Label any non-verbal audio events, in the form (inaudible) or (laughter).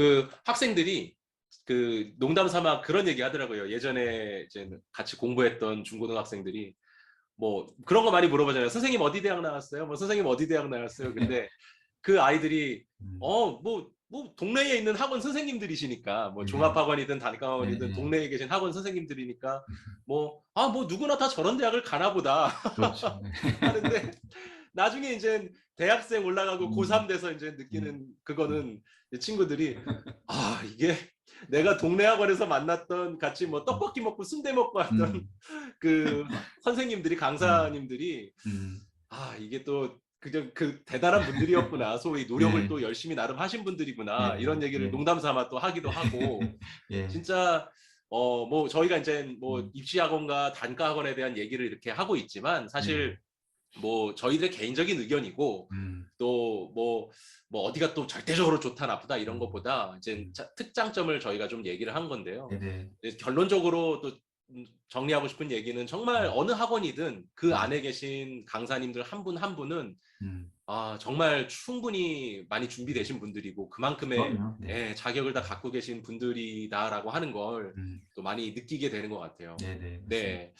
그 학생들이 그 농담 삼아 그런 얘기 하더라고요. 예전에 이제 같이 공부했던 중고등학생들이 뭐 그런 거 많이 물어보잖아요. 선생님 어디 대학 나왔어요? 뭐 선생님 어디 대학 나왔어요? 근데 (laughs) 그 아이들이 음. 어뭐뭐 동네에 있는 학원 선생님들이시니까 뭐 네. 종합학원이든 단과학원이든 네, 네. 동네에 계신 학원 선생님들이니까 뭐아뭐 누구나 다 저런 대학을 가나 보다 그렇죠. 네. (laughs) 하는데 나중에 이제 대학생 올라가고 음. 고3 돼서 이제 느끼는 그거는 이제 친구들이 (laughs) 아 이게 내가 동네 학원에서 만났던 같이 뭐 떡볶이 먹고 순대 먹고 하던 음, (laughs) 그 선생님들이 강사님들이 음, 아 이게 또 그냥 그 대단한 분들이었구나 (laughs) 소위 노력을 네. 또 열심히 나름 하신 분들이구나 네, 이런 얘기를 네. 농담 삼아 또 하기도 하고 예. 진짜 어 뭐 저희가 이제 뭐 음. 입시 학원과 단과 학원에 대한 얘기를 이렇게 하고 있지만 사실 뭐 저희들의 개인적인 의견이고 음, 또뭐뭐 어디가 또 절대적으로 좋다 나쁘다 이런 음. 것보다 이제 자- 특장점을 저희가 좀 얘기를 한 건데요. 네네. 이제 결론적으로 또 음, 정리하고 싶은 얘기는 정말 음. 어느 학원이든 그 음. 안에 계신 강사님들 한 분 한 분은 음, 아 정말 충분히 많이 준비되신 분들이고 그만큼의 그럼요. 네. 예, 자격을 다 갖고 계신 분들이다라고 하는 걸 또 음, 많이 느끼게 되는 것 같아요. 네네. 네.